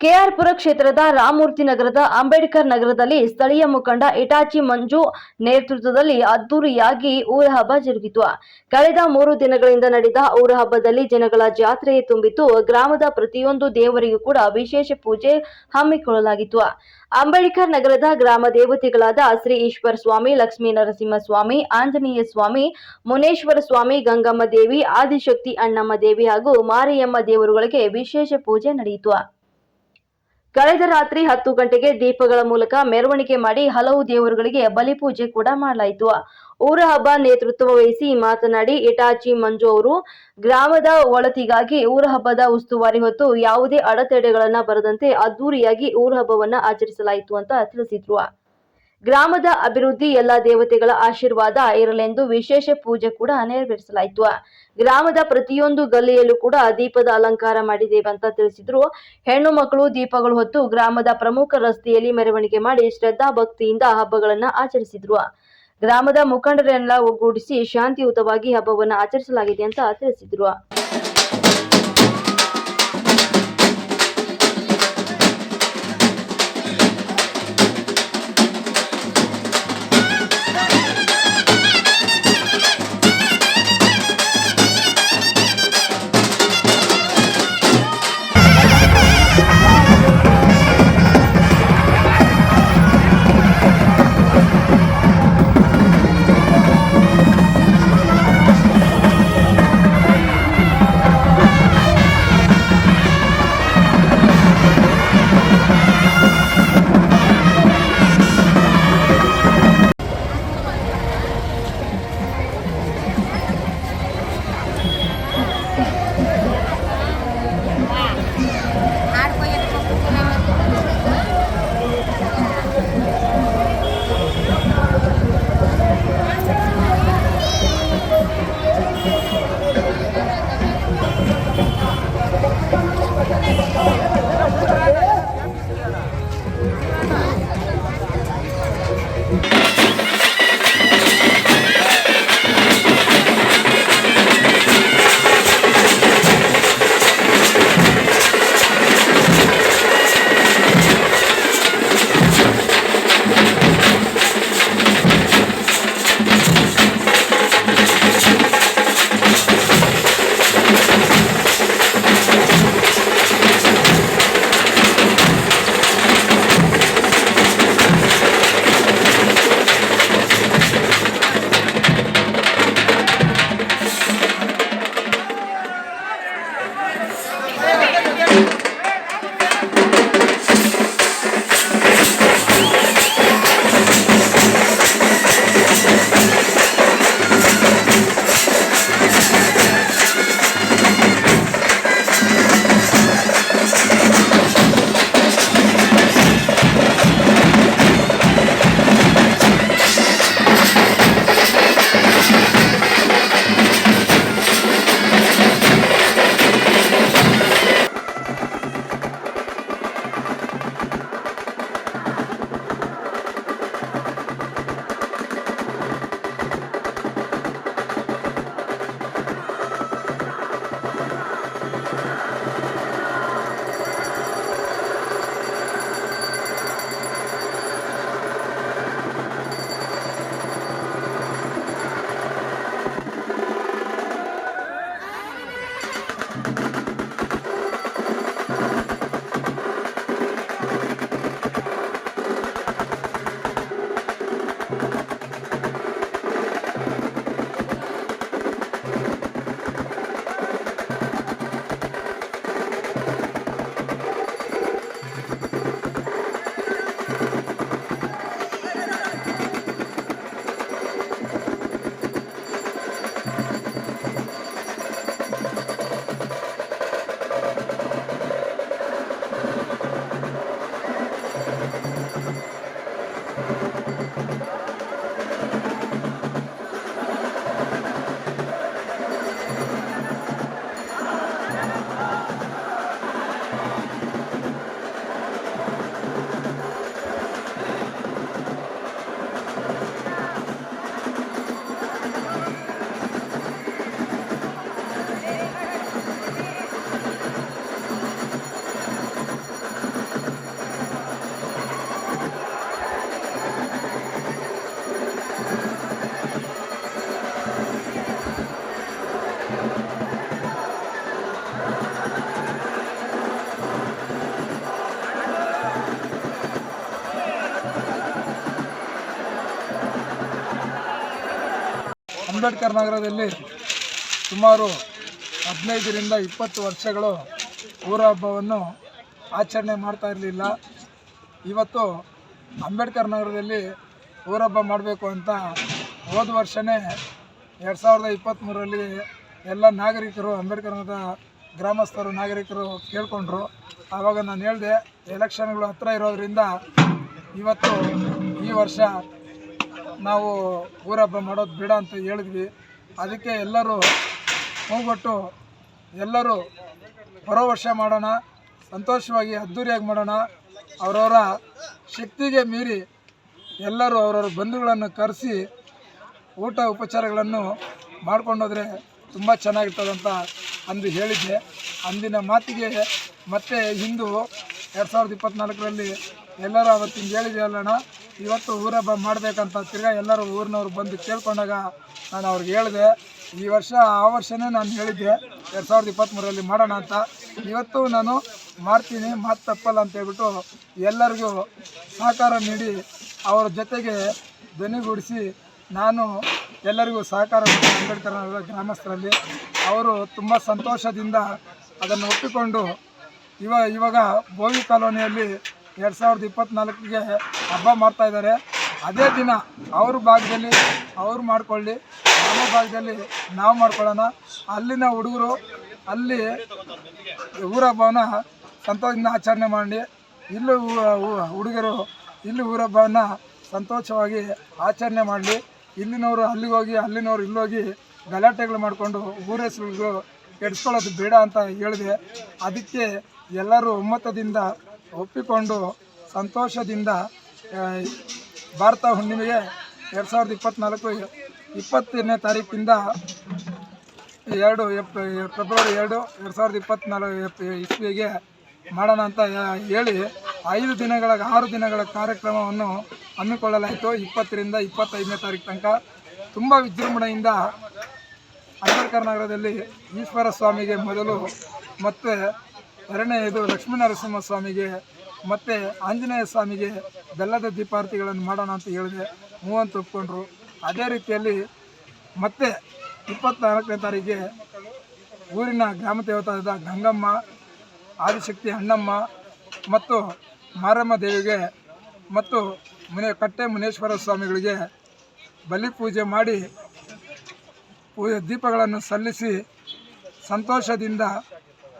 ಕೆಆರ್ಪುರ ಕ್ಷೇತ್ರದ ರಾಮಮೂರ್ತಿ ನಗರದ ಅಂಬೇಡ್ಕರ್ ನಗರದಲ್ಲಿ ಸ್ಥಳೀಯ ಮುಖಂಡ ಇಟಾಚಿ ಮಂಜು ನೇತೃತ್ವದಲ್ಲಿ ಅದ್ದೂರಿಯಾಗಿ ಊರ ಹಬ್ಬ ಜರುಗಿತು. ಕಳೆದ ಮೂರು ದಿನಗಳಿಂದ ನಡೆದ ಊರ ಹಬ್ಬದಲ್ಲಿ ಜನಗಳ ಜಾತ್ರೆ ತುಂಬಿತು ಗ್ರಾಮದ ಪ್ರತಿಯೊಂದು ದೇವರಿಗೂ ಕೂಡ ವಿಶೇಷ ಪೂಜೆ ಹಮ್ಮಿಕೊಳ್ಳಲಾಗಿತ್ತು. ಅಂಬೇಡ್ಕರ್ ನಗರದ ಗ್ರಾಮ ದೇವತೆಗಳಾದ ಶ್ರೀ ಈಶ್ವರ ಸ್ವಾಮಿ, ಲಕ್ಷ್ಮೀ ನರಸಿಂಹ ಸ್ವಾಮಿ, ಆಂಜನೇಯ ಸ್ವಾಮಿ, ಮುನೇಶ್ವರ ಸ್ವಾಮಿ, ಗಂಗಮ್ಮ ದೇವಿ, ಆದಿಶಕ್ತಿ ಅಣ್ಣಮ್ಮ ದೇವಿ ಹಾಗೂ ಮಾರಿಯಮ್ಮ ದೇವರುಗಳಿಗೆ ವಿಶೇಷ ಪೂಜೆ ನಡೆಯಿತು. ಕಳೆದ ರಾತ್ರಿ ಹತ್ತು ಗಂಟೆಗೆ ದೀಪಗಳ ಮೂಲಕ ಮೆರವಣಿಗೆ ಮಾಡಿ ಹಲವು ದೇವರುಗಳಿಗೆ ಬಲಿಪೂಜೆ ಕೂಡ ಮಾಡಲಾಯಿತು. ಊರ ಹಬ್ಬ ನೇತೃತ್ವ ವಹಿಸಿ ಮಾತನಾಡಿ ಇಟಾಚಿ ಮಂಜು ಅವರು ಗ್ರಾಮದ ಒಳತಿಗಾಗಿ ಊರ ಹಬ್ಬದ ಉಸ್ತುವಾರಿ ಹೊತ್ತು ಯಾವುದೇ ಅಡೆತಡೆಗಳನ್ನ ಬರದಂತೆ ಅದ್ದೂರಿಯಾಗಿ ಊರ ಹಬ್ಬವನ್ನ ಆಚರಿಸಲಾಯಿತು ಅಂತ ತಿಳಿಸಿದ್ರು. ಗ್ರಾಮದ ಅಭಿವೃದ್ಧಿ ಎಲ್ಲ ದೇವತೆಗಳ ಆಶೀರ್ವಾದ ಇರಲೆಂದು ವಿಶೇಷ ಪೂಜೆ ಕೂಡ ನೆರವೇರಿಸಲಾಯಿತು. ಗ್ರಾಮದ ಪ್ರತಿಯೊಂದು ಗಲ್ಲಿಯಲ್ಲೂ ಕೂಡ ದೀಪದ ಅಲಂಕಾರ ಮಾಡಿದ್ದೇವೆ ಅಂತ ತಿಳಿಸಿದ್ರು. ಹೆಣ್ಣು ಮಕ್ಕಳು ದೀಪಗಳು ಹೊತ್ತು ಗ್ರಾಮದ ಪ್ರಮುಖ ರಸ್ತೆಯಲ್ಲಿ ಮೆರವಣಿಗೆ ಮಾಡಿ ಶ್ರದ್ಧಾ ಭಕ್ತಿಯಿಂದ ಹಬ್ಬಗಳನ್ನ ಆಚರಿಸಿದ್ರು. ಗ್ರಾಮದ ಮುಖಂಡರೆಲ್ಲ ಒಗ್ಗೂಡಿಸಿ ಶಾಂತಿಯುತವಾಗಿ ಹಬ್ಬವನ್ನು ಆಚರಿಸಲಾಗಿದೆ ಅಂತ ತಿಳಿಸಿದ್ರು. ಅಂಬೇಡ್ಕರ್ ನಗರದಲ್ಲಿ ಸುಮಾರು ಹದಿನೈದರಿಂದ ಇಪ್ಪತ್ತು ವರ್ಷಗಳು ಊರ ಹಬ್ಬವನ್ನು ಆಚರಣೆ ಮಾಡ್ತಾ ಇರಲಿಲ್ಲ. ಇವತ್ತು ಅಂಬೇಡ್ಕರ್ ನಗರದಲ್ಲಿ ಊರಹಬ್ಬ ಮಾಡಬೇಕು ಅಂತ ಹೋದ ವರ್ಷವೇ ಎರಡು ಸಾವಿರದ ಇಪ್ಪತ್ತ್ಮೂರರಲ್ಲಿ ಎಲ್ಲ ನಾಗರಿಕರು, ಅಂಬೇಡ್ಕರ್ ನಗರದ ಗ್ರಾಮಸ್ಥರು, ನಾಗರಿಕರು ಕೇಳಿಕೊಂಡ್ರು. ಆವಾಗ ನಾನು ಹೇಳಿದೆ ಎಲೆಕ್ಷನ್ಗಳು ಹತ್ತಿರ ಇರೋದರಿಂದ ಇವತ್ತು ಈ ವರ್ಷ ನಾವು ಊರಹಬ್ಬ ಮಾಡೋದು ಬೇಡ ಅಂತ ಹೇಳಿದ್ವಿ. ಅದಕ್ಕೆ ಎಲ್ಲರೂ ಹೋಗ್ಬಿಟ್ಟು ಎಲ್ಲರೂ ಬರೋ ವರ್ಷ ಮಾಡೋಣ, ಸಂತೋಷವಾಗಿ ಅದ್ಧೂರಿಯಾಗಿ ಮಾಡೋಣ. ಅವರವರ ಶಕ್ತಿಗೆ ಮೀರಿ ಎಲ್ಲರೂ ಅವರವ್ರ ಬಂಧುಗಳನ್ನು ಕರೆಸಿ ಊಟ ಉಪಚಾರಗಳನ್ನು ಮಾಡ್ಕೊಂಡೋದ್ರೆ ತುಂಬ ಚೆನ್ನಾಗಿರ್ತದಂತ ಅಂದು ಹೇಳಿದ್ದೆ. ಅಂದಿನ ಮಾತಿಗೆ ಮತ್ತೆ ಹಿಂದೂ ಎರಡು ಸಾವಿರದ ಇಪ್ಪತ್ತ್ನಾಲ್ಕರಲ್ಲಿ ಎಲ್ಲರೂ ಅವತ್ತಿನ ಹೇಳಿದೆ ಅಲ್ಲಣ್ಣ. ಇವತ್ತು ಊರಹಬ್ಬ ಮಾಡಬೇಕಂತ ತಿರ್ಗಾ ಎಲ್ಲರೂ ಊರಿನವ್ರು ಬಂದು ಕೇಳ್ಕೊಂಡಾಗ ನಾನು ಅವ್ರಿಗೆ ಹೇಳಿದೆ, ಈ ವರ್ಷ, ಆ ವರ್ಷವೇ ನಾನು ಹೇಳಿದ್ದೆ, ಎರಡು ಸಾವಿರದ ಇಪ್ಪತ್ತ್ಮೂರಲ್ಲಿ ಮಾಡೋಣ ಅಂತ. ಇವತ್ತು ನಾನು ಮಾಡ್ತೀನಿ, ಮಾತು ತಪ್ಪಲ್ಲ ಅಂತ ಹೇಳ್ಬಿಟ್ಟು ಎಲ್ಲರಿಗೂ ಸಹಕಾರ ನೀಡಿ ಅವರ ಜೊತೆಗೆ ಧ್ವನಿಗೂಡಿಸಿ ನಾನು ಎಲ್ಲರಿಗೂ ಸಹಕಾರ ಅಂಬೇಡ್ಕರ್ ನಗರ ಗ್ರಾಮಸ್ಥರಲ್ಲಿ. ಅವರು ತುಂಬ ಸಂತೋಷದಿಂದ ಅದನ್ನು ಒಪ್ಪಿಕೊಂಡು ಇವ, ಇವಾಗ ಬೋವಿ ಕಾಲೋನಿಯಲ್ಲಿ ಎರಡು ಸಾವಿರದ ಇಪ್ಪತ್ತ್ನಾಲ್ಕಿಗೆ ಹಬ್ಬ ಮಾಡ್ತಾ ಇದ್ದಾರೆ. ಅದೇ ದಿನ ಅವ್ರ ಭಾಗದಲ್ಲಿ ಅವ್ರು ಮಾಡ್ಕೊಳ್ಳಿ, ನಮ್ಮ ಭಾಗದಲ್ಲಿ ನಾವು ಮಾಡ್ಕೊಳ್ಳೋಣ. ಅಲ್ಲಿನ ಹುಡುಗರು, ಅಲ್ಲಿ ಊರ ಹಬ್ಬವನ್ನು ಸಂತೋಷದಿಂದ ಆಚರಣೆ ಮಾಡಿ, ಇಲ್ಲೂ ಹುಡುಗರು, ಇಲ್ಲಿ ಊರ ಹಬ್ಬವನ್ನು ಸಂತೋಷವಾಗಿ ಆಚರಣೆ ಮಾಡಲಿ ಇಲ್ಲಿನವರು ಅಲ್ಲಿಗೆ ಹೋಗಿ, ಅಲ್ಲಿನವ್ರು ಇಲ್ಲೋಗಿ ಗಲಾಟೆಗಳು ಮಾಡಿಕೊಂಡು ಊರ ಹೆಸರುಗಳು ಕೆಡಿಸ್ಕೊಳ್ಳೋದು ಬೇಡ ಅಂತ ಹೇಳಿದೆ. ಅದಕ್ಕೆ ಎಲ್ಲರೂ ಒಮ್ಮತದಿಂದ ಒಪ್ಪಿಕೊಂಡು ಸಂತೋಷದಿಂದ ಭಾರತ ಹುಣ್ಣಿಮೆಗೆ ಎರಡು ಸಾವಿರದ ಇಪ್ಪತ್ತ್ನಾಲ್ಕು ಇಪ್ಪತ್ತನೇ ತಾರೀಕಿಂದ ಎರಡು ಫೆಬ್ರವರಿ ಎರಡು ಎರಡು ಸಾವಿರದ ಇಪ್ಪತ್ತ್ನಾಲ್ಕು ಇಸ್ವಿಗೆ ಮಾಡೋಣ ಅಂತ ಹೇಳಿ ಐದು ದಿನಗಳ, ಆರು ದಿನಗಳ ಕಾರ್ಯಕ್ರಮವನ್ನು ಹಮ್ಮಿಕೊಳ್ಳಲಾಯಿತು. ಇಪ್ಪತ್ತರಿಂದ ಇಪ್ಪತ್ತೈದನೇ ತಾರೀಕು ತನಕ ತುಂಬ ವಿಜೃಂಭಣೆಯಿಂದ ಅಂಬೇಡ್ಕರ್ ನಗರದಲ್ಲಿ ಈಶ್ವರ ಸ್ವಾಮಿಗೆ ಮೊದಲು ಮತ್ತು ಎರಡನೆಯದು ಇದು ಲಕ್ಷ್ಮೀನರಸಿಂಹ ಸ್ವಾಮಿಗೆ ಮತ್ತು ಆಂಜನೇಯ ಸ್ವಾಮಿಗೆ ಬೆಲ್ಲದ ದೀಪಾರ್ತಿಗಳನ್ನು ಮಾಡೋಣ ಅಂತ ಹೇಳಿದೆ. ಮೂವಂತ ಒಪ್ಕೊಂಡ್ರು. ಅದೇ ರೀತಿಯಲ್ಲಿ ಮತ್ತೆ ಇಪ್ಪತ್ನಾಲ್ಕನೇ ತಾರೀಕಿಗೆ ಊರಿನ ಗ್ರಾಮ ದೇವತಾದ ಗಂಗಮ್ಮ, ಆದಿಶಕ್ತಿ ಅಣ್ಣಮ್ಮ ಮತ್ತು ಮಾರಮ್ಮ ದೇವಿಗೆ ಮತ್ತು ಮುನೆ ಕಟ್ಟೆ ಮುನೇಶ್ವರ ಸ್ವಾಮಿಗಳಿಗೆ ಬಲಿ ಪೂಜೆ ಮಾಡಿ ಪೂಜೆ ದೀಪಗಳನ್ನು ಸಲ್ಲಿಸಿ ಸಂತೋಷದಿಂದ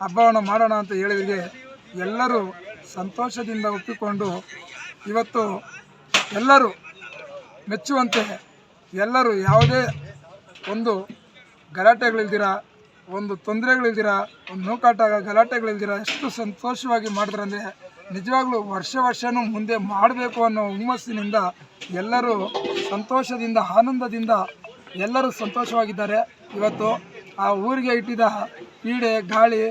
ಹಬ್ಬವನ್ನು ಮಾಡೋಣ ಅಂತ ಹೇಳಿದ್ರಿಗೆ ಎಲ್ಲರೂ ಸಂತೋಷದಿಂದ ಒಪ್ಪಿಕೊಂಡು ಇವತ್ತು ಎಲ್ಲರೂ ಮೆಚ್ಚುವಂತೆ ಎಲ್ಲರೂ ಯಾವುದೇ ಒಂದು ಗಲಾಟೆಗಳಿಲ್ದಿರ, ಒಂದು ತೊಂದರೆಗಳಿಲ್ದಿರ, ಒಂದು ನೂಕಾಟ ಗಲಾಟೆಗಳಿಲ್ದಿರ, ಎಷ್ಟು ಸಂತೋಷವಾಗಿ ಮಾಡಿದ್ರಂದರೆ ನಿಜವಾಗ್ಲೂ ವರ್ಷ ವರ್ಷವೂ ಮುಂದೆ ಮಾಡಬೇಕು ಅನ್ನೋ ಹುಮ್ಮಸ್ಸಿನಿಂದ ಎಲ್ಲರೂ ಸಂತೋಷದಿಂದ, ಆನಂದದಿಂದ ಎಲ್ಲರೂ ಸಂತೋಷವಾಗಿದ್ದಾರೆ. ಇವತ್ತು ಆ ಊರಿಗೆ ಇಟ್ಟಿದ್ದ ಪೀಡೆ ಗಾಳಿ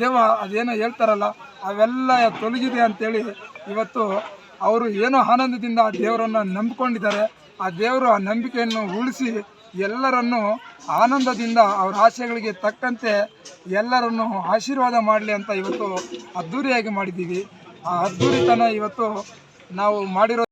ದೇವ ಅದೇನೋ ಹೇಳ್ತಾರಲ್ಲ, ಅವೆಲ್ಲ ತೊಲಗಿದೆ ಅಂತೇಳಿ ಇವತ್ತು ಅವರು ಏನೋ ಆನಂದದಿಂದ ಆ ದೇವರನ್ನು ನಂಬಿಕೊಂಡಿದ್ದಾರೆ. ಆ ದೇವರು ಆ ನಂಬಿಕೆಯನ್ನು ಉಳಿಸಿ ಎಲ್ಲರನ್ನು ಆನಂದದಿಂದ ಅವರ ಆಸೆಗಳಿಗೆ ತಕ್ಕಂತೆ ಎಲ್ಲರನ್ನು ಆಶೀರ್ವಾದ ಮಾಡಲಿ ಅಂತ ಇವತ್ತು ಅದ್ಧೂರಿಯಾಗಿ ಮಾಡಿದ್ದೀವಿ. ಆ ಅದ್ಧೂರಿತನ ಇವತ್ತು ನಾವು ಮಾಡಿರೋ